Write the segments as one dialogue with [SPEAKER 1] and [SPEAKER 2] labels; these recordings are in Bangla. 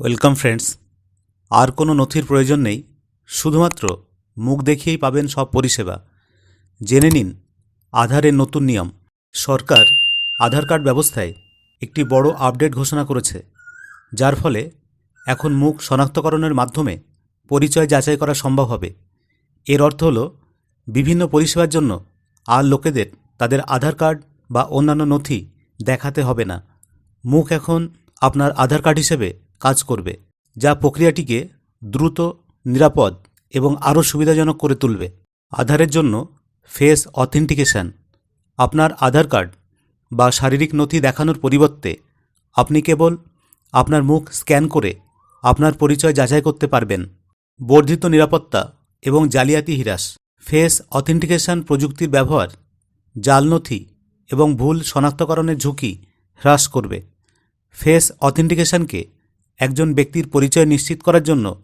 [SPEAKER 1] Welcome friends. আর কোনো নথির প্রয়োজন নেই, শুধুমাত্র মুখ দেখিয়েই পাবেন সব পরিষেবা। জেনে নিন, আধারের নতুন নিয়ম। সরকার আধার কার্ড ব্যবস্থায় একটি বড় আপডেট ঘোষণা করেছে, যার ফলে এখন মুখ শনাক্তকরণের মাধ্যমে পরিচয় যাচাই করা সম্ভব হবে। এর অর্থ হল, বিভিন্ন পরিষেবার জন্য আর লোকেদের তাদের আধার কার্ড বা অন্যান্য নথি দেখাতে হবে না। মুখ এখন আপনার আধার কার্ড হিসেবে কাজ করবে, যা প্রক্রিয়াটিকে দ্রুত, নিরাপদ এবং আরও সুবিধাজনক করে তুলবে। আধারের জন্য ফেস অথেন্টিকেশন, আপনার আধার কার্ড বা শারীরিক নথি দেখানোর পরিবর্তে আপনি কেবল আপনার মুখ স্ক্যান করে আপনার পরিচয় যাচাই করতে পারবেন। বর্ধিত নিরাপত্তা এবং জালিয়াতি হ্রাস, ফেস অথেন্টিকেশন প্রযুক্তির ব্যবহার, জাল নথি এবং ভুল শনাক্তকরণের ঝুঁকি হ্রাস করবে। ফেস অথেন্টিকেশনকে একজন ব্যক্তির পরিচয় নিশ্চিত করার জন্য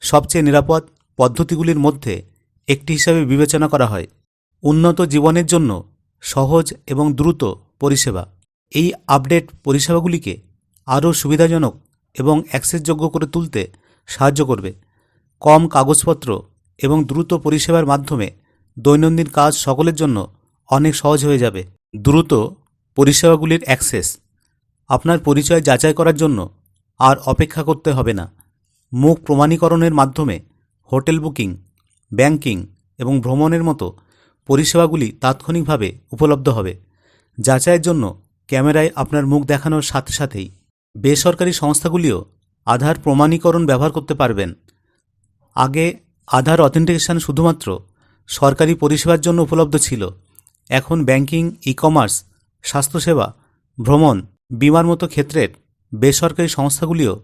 [SPEAKER 1] সবচেয়ে নিরাপদ পদ্ধতিগুলির মধ্যে একটি হিসাবে বিবেচনা করা হয়। উন্নত জীবনের জন্য সহজ এবং দ্রুত পরিষেবা। এই আপডেট পরিষেবাগুলিকে আরও সুবিধাজনক এবং অ্যাক্সেসযোগ্য করে তুলতে সাহায্য করবে। কম কাগজপত্র এবং দ্রুত পরিষেবার মাধ্যমে দৈনন্দিন কাজ সকলের জন্য অনেক সহজ হয়ে যাবে। দ্রুত পরিষেবাগুলির অ্যাক্সেস। আপনার পরিচয় যাচাই করার জন্য আর অপেক্ষা করতে হবে না। মুখ প্রমাণীকরণের মাধ্যমে হোটেল বুকিং, ব্যাংকিং এবং ভ্রমণের মতো পরিষেবাগুলি তাৎক্ষণিকভাবে উপলব্ধ হবে। যাচাইয়ের জন্য ক্যামেরায় আপনার মুখ দেখানোর সাথে সাথেই বেসরকারি সংস্থাগুলিও আধার প্রমাণীকরণ ব্যবহার করতে পারবেন। আগে আধার অথেন্টিকেশন শুধুমাত্র সরকারি পরিষেবার জন্য উপলব্ধ ছিল। এখন ব্যাংকিং ই কমার্স স্বাস্থ্যসেবা, ভ্রমণ, বিমার মতো ক্ষেত্রের বেসরকারি সংস্থাগুলিও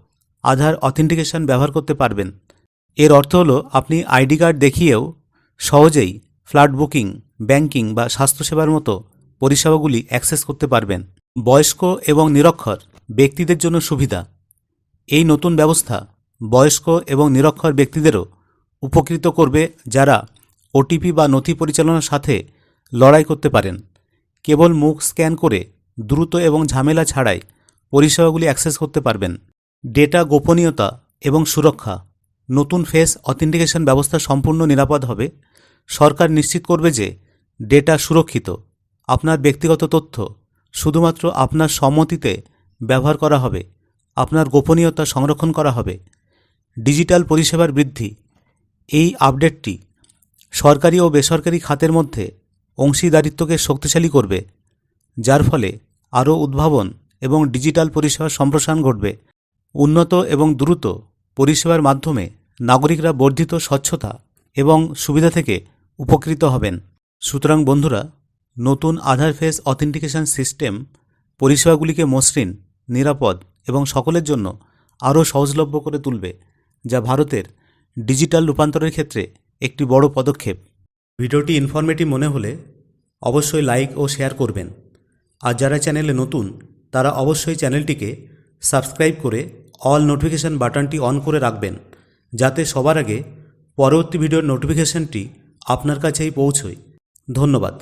[SPEAKER 1] আধার অথেন্টিকেশন ব্যবহার করতে পারবেন। এর অর্থ হলো, আপনি আইডি কার্ড দেখিয়েও সহজেই ফ্ল্যাট বুকিং, ব্যাংকিং বা স্বাস্থ্যসেবার মতো পরিষেবাগুলি অ্যাক্সেস করতে পারবেন। বয়স্ক এবং নিরক্ষর ব্যক্তিদের জন্য সুবিধা। এই নতুন ব্যবস্থা বয়স্ক এবং নিরক্ষর ব্যক্তিদেরও উপকৃত করবে যারা ওটিপি বা নথি পরিচালনার সাথে লড়াই করতে পারেন। কেবল মুখ স্ক্যান করে দ্রুত এবং ঝামেলা ছাড়াই পরিষেবাগুলি অ্যাক্সেস করতে পারবেন। ডেটা গোপনীয়তা এবং সুরক্ষা। নতুন ফেস অথেন্টিকেশন ব্যবস্থা সম্পূর্ণ নিরাপদ হবে। সরকার নিশ্চিত করবে যে ডেটা সুরক্ষিত। আপনার ব্যক্তিগত তথ্য, শুধুমাত্র আপনার সম্মতিতে ব্যবহার করা হবে। আপনার গোপনীয়তা সংরক্ষণ করা হবে। ডিজিটাল পরিষেবার বৃদ্ধি। এই আপডেটটি সরকারি ও বেসরকারি খাতের মধ্যে অংশীদারিত্বকে শক্তিশালী করবে, যার ফলে আরও উদ্ভাবন এবং ডিজিটাল পরিষেবার সম্প্রসারণ ঘটবে। উন্নত এবং দ্রুত পরিষেবার মাধ্যমে নাগরিকরা বর্ধিত স্বচ্ছতা এবং সুবিধা থেকে উপকৃত হবেন। সুতরাং বন্ধুরা, নতুন আধার ফেস অথেন্টিকেশন সিস্টেম পরিষেবাগুলিকে মসৃণ, নিরাপদ এবং সকলের জন্য আরও সহজলভ্য করে তুলবে, যা ভারতের ডিজিটাল রূপান্তরের ক্ষেত্রে একটি বড় পদক্ষেপ। ভিডিওটি ইনফরমেটিভ মনে হলে অবশ্যই লাইক ও শেয়ার করবেন। আর যারা চ্যানেলে নতুন তারা অবশ্যই চ্যানেলটিকে সাবস্ক্রাইব করে অল নোটিফিকেশান বাটনটি অন করে রাখবেন, যাতে সবার আগে পরবর্তী ভিডিওর নোটিফিকেশনটি আপনার কাছেই পৌঁছয়। ধন্যবাদ।